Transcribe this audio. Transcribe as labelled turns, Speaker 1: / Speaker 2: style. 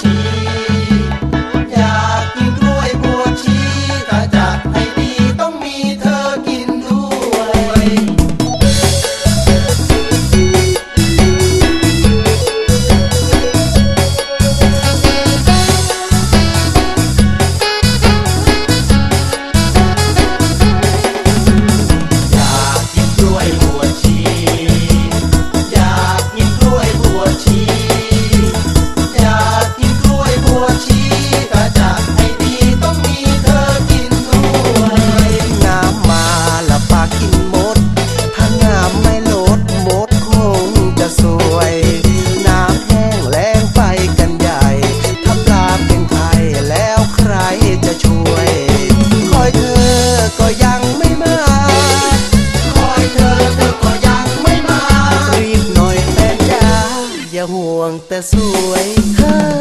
Speaker 1: ชีอยากกินกล้วยบวชชีถ้าจัดให้ดีต้องมีเธอกินด้วย อยากกินกล้วยบว อย่าห่วงแต่สวยเฮ้อ